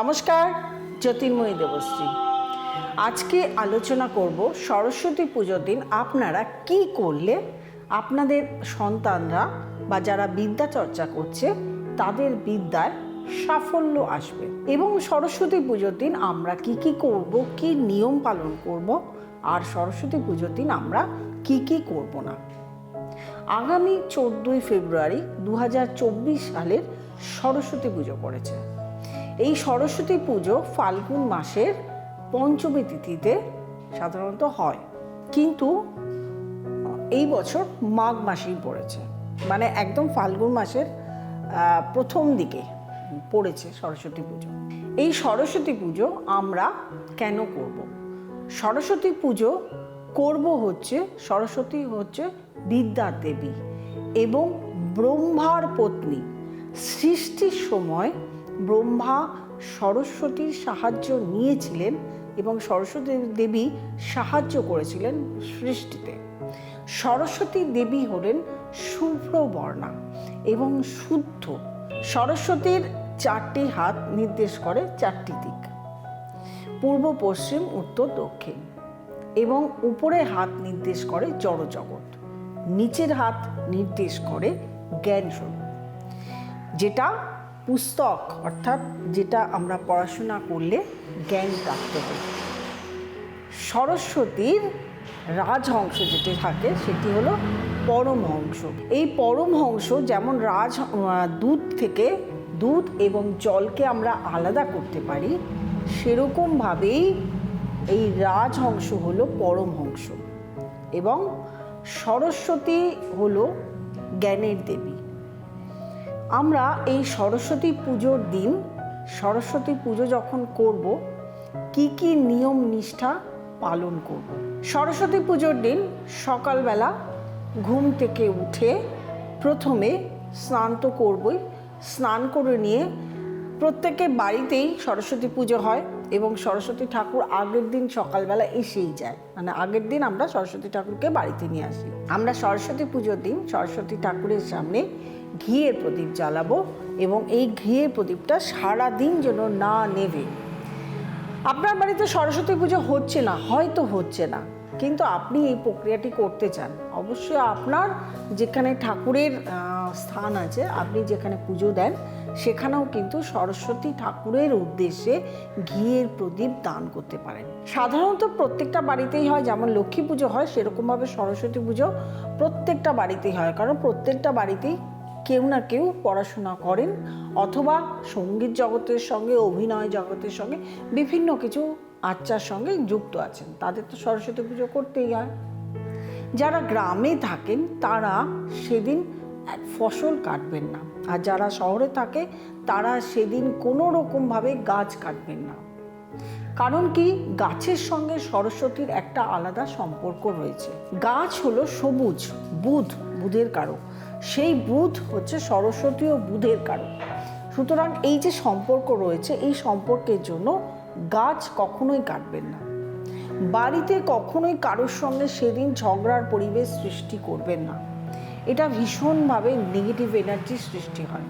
নমস্কার, জ্যোতির্ময়ী দেবশ্রী। আজকে আলোচনা করব সরস্বতী পুজোর দিন আপনারা কি করলে আপনাদের সন্তানরা বা যারা বিদ্যা চর্চা করছে, তাদের বিদ্যায় সাফল্য আসবে এবং সরস্বতী পুজোর দিন আমরা কি কি করব, কি নিয়ম পালন করব, আর সরস্বতী পুজোর দিন আমরা কি কি করব না। আগামী চোদ্দোই ফেব্রুয়ারি দু হাজার চব্বিশ সালের সরস্বতী পুজো পড়েছে। এই সরস্বতী পুজো ফাল্গুন মাসের পঞ্চমী তিথিতে সাধারণত হয়। কিন্তু এই বছর মাঘ মাসেই পড়েছে। মানে একদম ফাল্গুন মাসের প্রথম দিকে পড়েছে সরস্বতী পুজো। এই সরস্বতী পুজো আমরা কেন করব? সরস্বতী পুজো করব হচ্ছে, সরস্বতী হচ্ছে বিদ্যার দেবী এবং ব্রহ্মার পত্নী সৃষ্টির সময় ব্রহ্মা সরস্বতীর সাহায্য নিয়েছিলেন এবং সরস্বতী দেবী সাহায্য করেছিলেন সৃষ্টিতে। সরস্বতী দেবী হলেন শুভ্র বর্ণা এবং শুদ্ধ। সরস্বতীর চারটি হাত নির্দেশ করে চারটি দিক, পূর্ব, পশ্চিম, উত্তর, দক্ষিণ এবং উপরে হাত নির্দেশ করে জড়জগৎ, নিচের হাত নির্দেশ করে জ্ঞান যেটা পুস্তক, অর্থাৎ যেটা আমরা পড়াশোনা করলে জ্ঞান প্রাপ্ত হয় সরস্বতীর রাজহংস যেটি থাকে, সেটি হলো পরমহংস। এই পরমহংস যেমন রাজ দুধ থেকে দুধ এবং জলকে আমরা আলাদা করতে পারি, সেরকমভাবেই এই রাজহংস হলো পরমহংস এবং সরস্বতী হলো জ্ঞানের দেবী। আমরা এই সরস্বতী পুজোর দিন, সরস্বতী পুজো যখন করব, কি কি নিয়ম নিষ্ঠা পালন করব? সরস্বতী পুজোর দিন সকালবেলা ঘুম থেকে উঠে প্রথমে স্নান তো করবই, স্নান করে নিয়ে প্রত্যেকের বাড়িতেই সরস্বতী পুজো হয় এবং সরস্বতী ঠাকুর আগের দিন সকালবেলা এসেই যায়। মানে আগের দিন আমরা সরস্বতী ঠাকুরকে বাড়িতে নিয়ে আসি। আমরা সরস্বতী পুজোর দিন সরস্বতী ঠাকুরের সামনে ঘিয়ের প্রদীপ জ্বালাবো এবং এই ঘিয়ের প্রদীপটা সারা দিন যেন না নেবে। আপনার বাড়িতে সরস্বতী পুজো হচ্ছে না, হয়তো হচ্ছে না, কিন্তু আপনি এই প্রক্রিয়াটি করতে চান। অবশ্যই আপনার যেখানে ঠাকুরের স্থান আছে, আপনি যেখানে পুজো দেন, সেখানেও কিন্তু সরস্বতী ঠাকুরের উদ্দেশ্যে ঘিয়ের প্রদীপ দান করতে পারেন। সাধারণত প্রত্যেকটা বাড়িতেই হয়, যেমন লক্ষ্মী পুজো হয়, সেরকমভাবে সরস্বতী পুজো প্রত্যেকটা বাড়িতেই হয়, কারণ প্রত্যেকটা বাড়িতেই কেউ না কেউ পড়াশোনা করেন অথবা সংগীত জগতের সঙ্গে, অভিনয় জগতের সঙ্গে বিভিন্ন কিছু আচ্চার সঙ্গে যুক্ত আছেন। তাদের তো সরস্বতী পুজো করতেই হয়। যারা গ্রামে থাকেন, তারা সেদিন ফসল কাটবেন না। আর যারা শহরে থাকে, তারা সেদিন কোনো রকমভাবে গাছ কাটবেন না। কারণ কি? গাছের সঙ্গে সরস্বতীর একটা আলাদা সম্পর্ক রয়েছে। গাছ হলো সবুজ, বুধ, বুধের কারক। সেই বুধ হচ্ছে সরস্বতী ও বুধের কারণ। সুতরাং এই যে সম্পর্ক রয়েছে, এই সম্পর্কের জন্য গাছ কখনোই কাটবেন না। বাড়িতে কখনোই কারোর সঙ্গে সেদিন ঝগড়ার পরিবেশ সৃষ্টি করবেন না। এটা ভীষণভাবে নেগেটিভ এনার্জি সৃষ্টি হয়।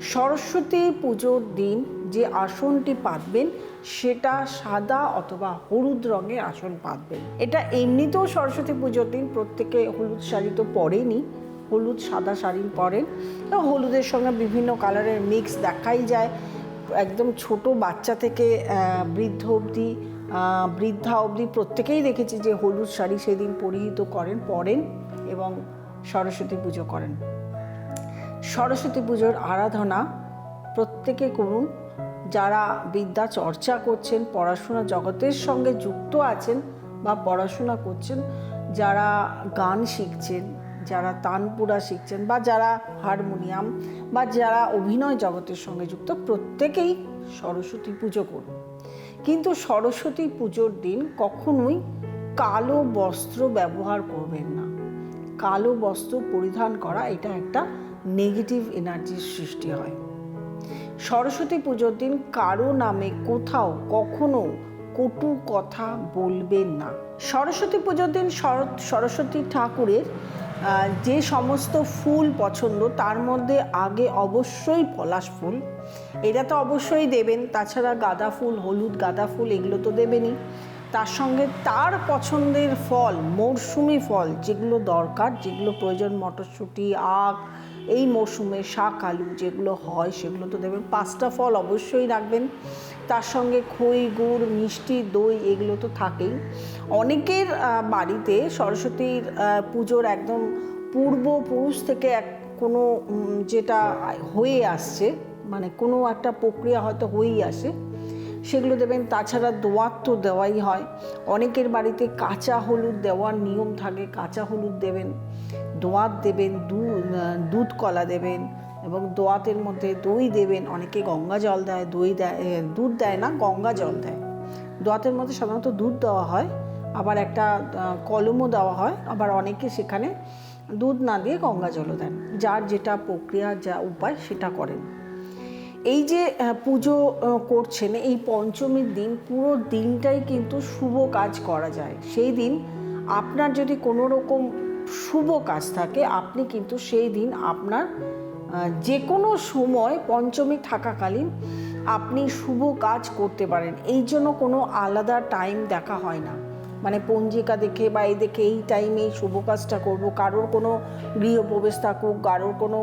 সরস্বতী পুজোর দিন যে আসনটি পাতবেন, সেটা সাদা অথবা হলুদ রঙের আসন পাতবেন। এটা এমনিতেও সরস্বতী পুজোর দিন, প্রত্যেকে হলুদ শাড়ি তো পরেনি। হলুদ, সাদা শাড়ি পরেন। হলুদের সঙ্গে বিভিন্ন কালারের মিক্স দেখাই যায়। একদম ছোট বাচ্চা থেকে বৃদ্ধ অবধি বৃদ্ধা অবধি প্রত্যেকেই দেখেছি যে হলুদ শাড়ি সেদিন পরিহিত করেন, পরেন এবং সরস্বতী পুজো করেন। সরস্বতী পুজোর আরাধনা প্রত্যেকে করুন। যারা বিদ্যা চর্চা করছেন, পড়াশোনা জগতের সঙ্গে যুক্ত আছেন বা পড়াশোনা করছেন, যারা গান শিখছেন যারা তানপুরা শিখছেন বা যারা হারমোনিয়াম বা যারা অভিনয় জগতের সঙ্গে যুক্ত, প্রত্যেকেই সরস্বতী পুজো করুন। কিন্তু সরস্বতী পুজোর দিন কখনোই কালো বস্ত্র ব্যবহার করবেন না। কালো বস্ত্র পরিধান করা, এটা একটা নেগেটিভ এনার্জির সৃষ্টি হয়। সরস্বতী পুজোর দিন কারও নামে কোথাও কখনো কটু কথা বলবেন না। সরস্বতী পুজোর দিন সরস্বতী ঠাকুরের যে সমস্ত ফুল পছন্দ, তার মধ্যে আগে অবশ্যই পলাশ ফুল। এটা তো অবশ্যই দেবেন, তাছাড়া গাঁদা ফুল, হলুদ গাঁদা ফুল, এগুলো তো দেবেনই। তার সঙ্গে তার পছন্দের ফল, মরশুমি ফল, যেগুলো দরকার, যেগুলো প্রয়োজন, মটরশুঁটি, আখ, এই মরশুমে শাক, আলু যেগুলো হয়, সেগুলো তো দেবেন। পাঁচটা ফল অবশ্যই রাখবেন। তার সঙ্গে খই গুড় মিষ্টি দই এগুলো তো থাকেই। অনেকের বাড়িতে সরস্বতীর পুজোর একদম পূর্বপুরুষ থেকে এক কোনো যেটা হয়ে আসছে মানে কোনো একটা প্রক্রিয়া হয়তো হয়েই আসে সেগুলো দেবেন। তাছাড়া দোয়াত তো দেওয়াই হয়। অনেকের বাড়িতে কাঁচা হলুদ দেওয়ার নিয়ম থাকে। কাঁচা হলুদ দেবেন দোয়াত দেবেন দু- আহ, দুধ কলা দেবেন এবং দোয়াতের মধ্যে দই দেবেন, অনেকে গঙ্গা জল দেয়, দই দেয় দুধ দেয় না, গঙ্গা জল দেয়। দোয়াতের মধ্যে সাধারণত দুধ দেওয়া হয়, আবার একটা কলমও দেওয়া হয়, আবার অনেকে সেখানে দুধ না দিয়ে গঙ্গা জলও দেন। যার যেটা প্রক্রিয়া, যা উপায়, সেটা করেন। এই যে পুজো করছেন, এই পঞ্চমীর দিন, পুরো দিনটাই কিন্তু শুভ কাজ করা যায়। সেই দিন আপনার যদি কোনো রকম শুভ কাজ থাকে, আপনি কিন্তু সেই দিন আপনার যে কোনো সময় পঞ্চমী থাকাকালীন আপনি শুভ কাজ করতে পারেন। এই জন্য কোনো আলাদা টাইম দেখা হয় না। মানে পঞ্জিকা দেখে বা এই দেখে এই টাইমে এই শুভ কাজটা করব। কারোর কোনো গৃহপ্রবেশ থাকুক, কারোর কোনো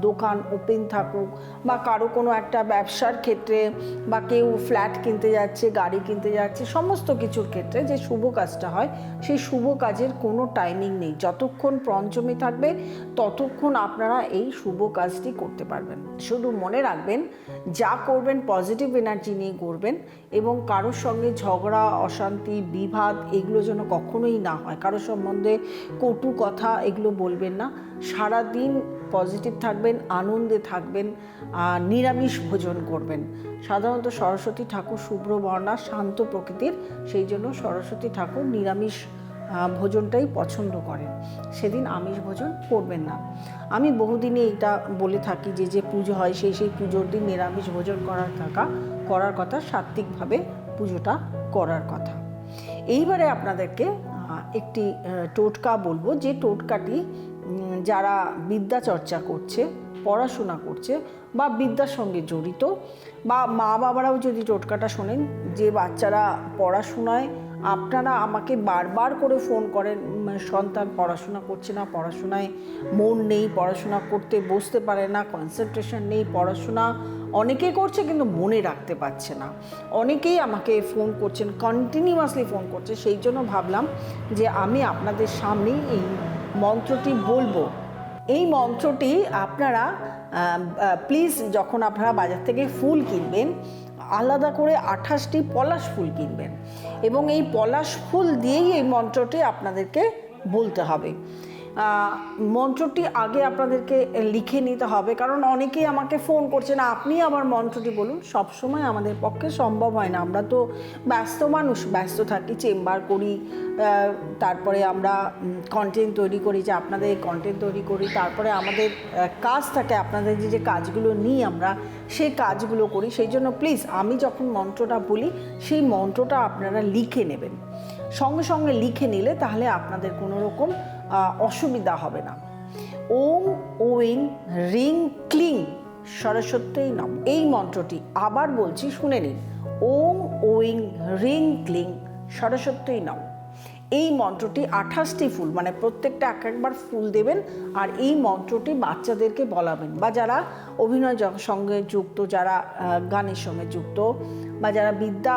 দোকান ওপেন থাকুক বা কারও কোনো একটা ব্যবসার ক্ষেত্রে বা কেউ ফ্ল্যাট কিনতে যাচ্ছে, গাড়ি কিনতে যাচ্ছে, সমস্ত কিছুর ক্ষেত্রে যে শুভ কাজটা হয়, সেই শুভ কাজের কোনো টাইমিং নেই। যতক্ষণ পঞ্চমী থাকবে, ততক্ষণ আপনারা এই শুভ কাজটি করতে পারবেন। শুধু মনে রাখবেন, যা করবেন পজিটিভ এনার্জি নিয়ে করবেন এবং কারোর সঙ্গে ঝগড়া, অশান্তি, বিবাদ এগুলো যেন কখনোই না হয়। কারও সম্বন্ধে কটু কথা এগুলো বলবেন না। সারা দিন পজিটিভ থাকবেন, আনন্দে থাকবেন আর নিরামিষ ভোজন করবেন। সাধারণত সরস্বতী ঠাকুর শুভ্র বর্ণা, শান্ত প্রকৃতির, সেই জন্য সরস্বতী ঠাকুর নিরামিষ ভোজনটাই পছন্দ করেন। সেদিন আমিষ ভোজন করবেন না। আমি বহুদিনে এটা বলে থাকি যে যে পুজো হয় সেই সেই পুজোর দিন নিরামিষ ভোজন করার থাকা, করার কথা, সাত্ত্বিকভাবে পুজোটা করার কথা। এইবারে আপনাদেরকে একটি টোটকা বলব। যে টোটকাটি যারা বিদ্যা চর্চা করছে, পড়াশোনা করছে বা বিদ্যার সঙ্গে জড়িত বা মা বাবারাও যদি টোটকাটা শোনেন, যে বাচ্চারা পড়াশোনায় আপনারা আমাকে বারবার করে ফোন করেন উম, সন্তান পড়াশোনা করছে না পড়াশোনায় মন নেই পড়াশোনা করতে বসতে পারে না কনসেন্ট্রেশন নেই পড়াশোনা অনেকে করছে কিন্তু মনে রাখতে পারছে না। অনেকেই আমাকে ফোন করছেন কন্টিনিউয়াসলি ফোন করছে সেই জন্য ভাবলাম যে আমি আপনাদের সামনেই এই মন্ত্রটি বলব। এই মন্ত্রটি আপনারা প্লিজ যখন আপনারা বাজার থেকে ফুল কিনবেন আলাদা করে আঠাশটি পলাশ ফুল কিনবেন। এবং এই পলাশ ফুল দিয়েই এই মন্ত্রটি আপনাদেরকে বলতে হবে। মন্ত্রটি আগে আপনাদেরকে লিখে নিতে হবে, কারণ অনেকেই আমাকে ফোন করছে, না, আপনি আবার মন্ত্রটি বলুন। সব সময় আমাদের পক্ষে সম্ভব হয় না। আমরা তো ব্যস্ত মানুষ, ব্যস্ত থাকি, চেম্বার করি তারপরে আমরা কন্টেন্ট তৈরি করি, যে আপনাদের কন্টেন্ট তৈরি করি, তারপরে আমাদের কাজ থাকে, আপনাদের যে যে কাজগুলো নিই আমরা, সেই কাজগুলো করি। সেই জন্য প্লিজ আমি যখন মন্ত্রটা বলি, সেই মন্ত্রটা আপনারা লিখে নেবেন। সঙ্গে সঙ্গে লিখে নিলে তাহলে আপনাদের কোনো রকম অসুবিধা হবে না। ওম ওইং রিং ক্লিং সরস্বতী নম। এই মন্ত্রটি আবার বলছি, শুনে নিন। ওম ওইং রিং ক্লিং সরস্বতী নম। এই মন্ত্রটি আঠাশটি ফুল মানে প্রত্যেকটা এক একবার ফুল দেবেন আর এই মন্ত্রটি বাচ্চাদেরকে বলাবেন। বা যারা অভিনয় সঙ্গে যুক্ত, যারা গানের সঙ্গে যুক্ত, বা যারা বিদ্যা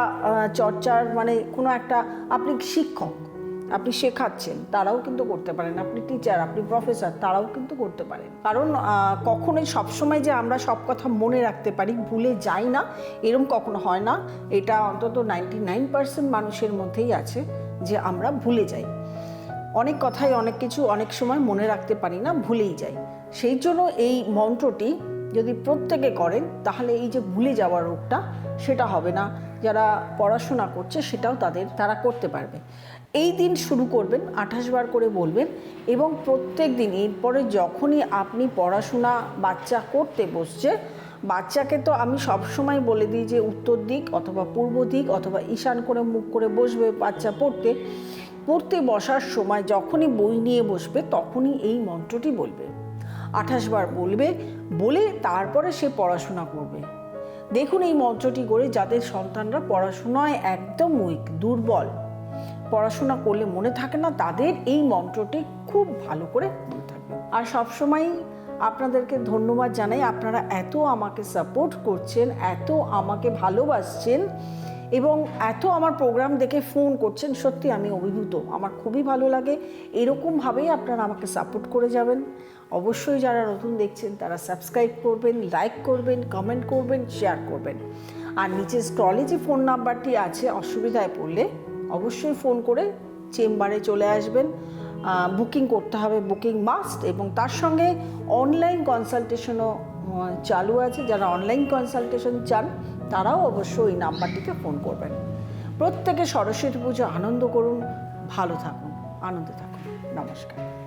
চর্চার মানে কোনো একটা, আপনি শিক্ষক, আপনি শেখাচ্ছেন, তারাও কিন্তু করতে পারেন। আপনি টিচার আপনি প্রফেসর তারাও কিন্তু করতে পারেন। কারণ কখনোই সবসময় যে আমরা সব কথা মনে রাখতে পারি, ভুলে যাই না, এরম কখনো হয় না। এটা অন্তত নাইনটি নাইন পার্সেন্ট মানুষের মধ্যেই আছে। যে আমরা ভুলে যাই। অনেক কথাই অনেক কিছু অনেক সময় মনে রাখতে পারি না, ভুলেই যাই। সেই জন্য এই মন্ত্রটি যদি প্রত্যেকে করেন, তাহলে এই যে ভুলে যাওয়ার রোগটা, সেটা হবে না। যারা পড়াশোনা করছে, সেটাও তাদের, তারা করতে পারবে। এই দিন শুরু করবেন, আঠাশ বার করে বলবেন এবং প্রত্যেক দিন, এরপরে যখনই আপনি পড়াশোনা বাচ্চা করতে বসছে বাচ্চাকে তো আমি সবসময় বলে দিই যে উত্তর দিক অথবা পূর্ব দিক অথবা ঈশান করে মুখ করে বসবে বাচ্চা পড়তে। পড়তে বসার সময় যখনই বই নিয়ে বসবে তখনই এই মন্ত্রটি বলবে। আঠাশ বার বলবে, বলে তারপরে সে পড়াশোনা করবে। দেখুন এই মন্ত্রটি করে যাদের সন্তানরা পড়াশোনায় একদম উইক, দুর্বল, পড়াশোনা করলে মনে থাকে না, তাদের এই মন্ত্রটি খুব ভালো করে মনে থাকবে। আর সবসময় আপনাদেরকে ধন্যবাদ জানাই। আপনারা এত আমাকে সাপোর্ট করছেন, এত আমাকে ভালোবাসছেন এবং এত আমার প্রোগ্রাম দেখে ফোন করছেন, সত্যি আমি অভিভূত। আমার খুবই ভালো লাগে। এরকমভাবেই আপনারা আমাকে সাপোর্ট করে যাবেন। অবশ্যই যারা নতুন দেখছেন, তারা সাবস্ক্রাইব করবেন লাইক করবেন কমেন্ট করবেন শেয়ার করবেন। আর নিচে স্টলে যে ফোন নাম্বারটি আছে, অসুবিধায় পড়লে অবশ্যই ফোন করে চেম্বারে চলে আসবেন। বুকিং করতে হবে বুকিং মাস্ট এবং তার সঙ্গে অনলাইন কনসালটেশনও চালু আছে। যারা অনলাইন কনসালটেশন চান, তারাও অবশ্য এই নাম্বারটিকে ফোন করবেন। প্রত্যেকে সরস্বতী পুজো আনন্দ করুন, ভালো থাকুন, আনন্দে থাকুন। নমস্কার।